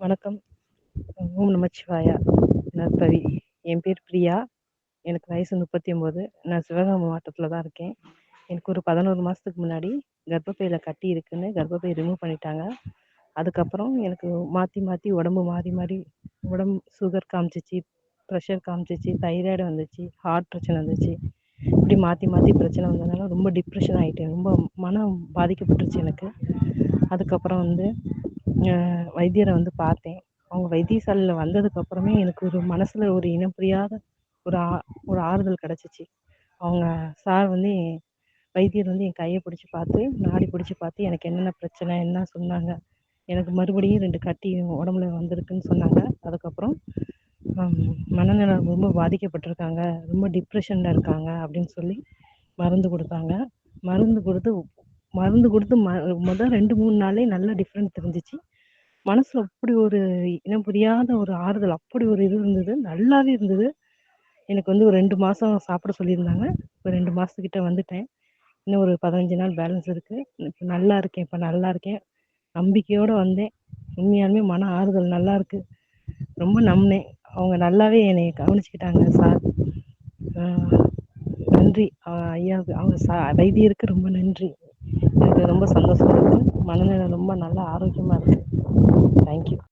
வணக்கம். ஓம் நமச்சிவாயா! நற்பவி. என் பேர் பிரியா. எனக்கு வயசு 39. நான் சிவகங்கை மாவட்டத்தில் தான் இருக்கேன். எனக்கு ஒரு பதினோரு மாதத்துக்கு முன்னாடி கர்ப்பப்பையில் கட்டி இருக்குன்னு கர்ப்பப்பை ரிமூவ் பண்ணிட்டாங்க. அதுக்கப்புறம் எனக்கு மாற்றி மாற்றி உடம்பு மாறி மாறி உடம்பு சுகர் காமிச்சிச்சு ப்ரெஷர் காமிச்சிச்சு தைராய்டு வந்துச்சு, ஹார்ட் பிரச்சனை வந்துச்சு. இப்படி மாற்றி மாற்றி பிரச்சனை வந்ததுனால ரொம்ப டிப்ரெஷன் ஆகிட்டேன் ரொம்ப மனம் பாதிக்கப்பட்டுருச்சு எனக்கு. அதுக்கப்புறம் வந்து வைத்தியரை வந்து பார்த்தேன். அவங்க வைத்தியசாலையில் வந்ததுக்கப்புறமே எனக்கு ஒரு மனசில் ஒரு இனம் புரியாத ஒரு ஆ ஒரு ஆறுதல் கிடச்சிச்சி அவங்க சார் வந்து என் வைத்தியர் வந்து என் கையை பிடிச்சி பார்த்து, நாடி பிடிச்சி பார்த்து எனக்கு என்னென்ன பிரச்சனை, என்ன சொன்னாங்க. எனக்கு மறுபடியும் ரெண்டு கட்டி உடம்புல வந்திருக்குன்னு சொன்னாங்க. அதுக்கப்புறம் மனநலம் ரொம்ப பாதிக்கப்பட்டிருக்காங்க ரொம்ப டிப்ரெஷனில் இருக்காங்க அப்படின்னு சொல்லி மருந்து கொடுத்தாங்க மருந்து கொடுத்து மருந்து கொடுத்து ம மொத 2, 3 நாளே நல்ல டிஃப்ரெண்ட் தெரிஞ்சிச்சு மனசுல அப்படி ஒரு இனம் புரியாத ஒரு ஆறுதல், அப்படி ஒரு இது இருந்தது. நல்லாவே இருந்தது. எனக்கு வந்து ஒரு ரெண்டு மாசம் சாப்பிட சொல்லியிருந்தாங்க. இப்போ ரெண்டு மாசத்துக்கிட்ட வந்துட்டேன். இன்னும் ஒரு 15 நாள் பேலன்ஸ் இருக்கு. இப்போ நல்லா இருக்கேன் இப்ப நல்லா இருக்கேன். நம்பிக்கையோட வந்தேன். உண்மையாலுமே மன ஆறுதல் நல்லாருக்கு. ரொம்ப நம்பினேன் அவங்க நல்லாவே என்னைய கவனிச்சுக்கிட்டாங்க சார். நன்றி. ஐயா ஐயாவுக்கு அவங்க வைத்தியருக்கு ரொம்ப நன்றி. எனக்கு ரொம்ப சந்தோஷமா இருக்கு. மனநிலை ரொம்ப நல்லா ஆரோக்கியமா இருக்கு. Thank you.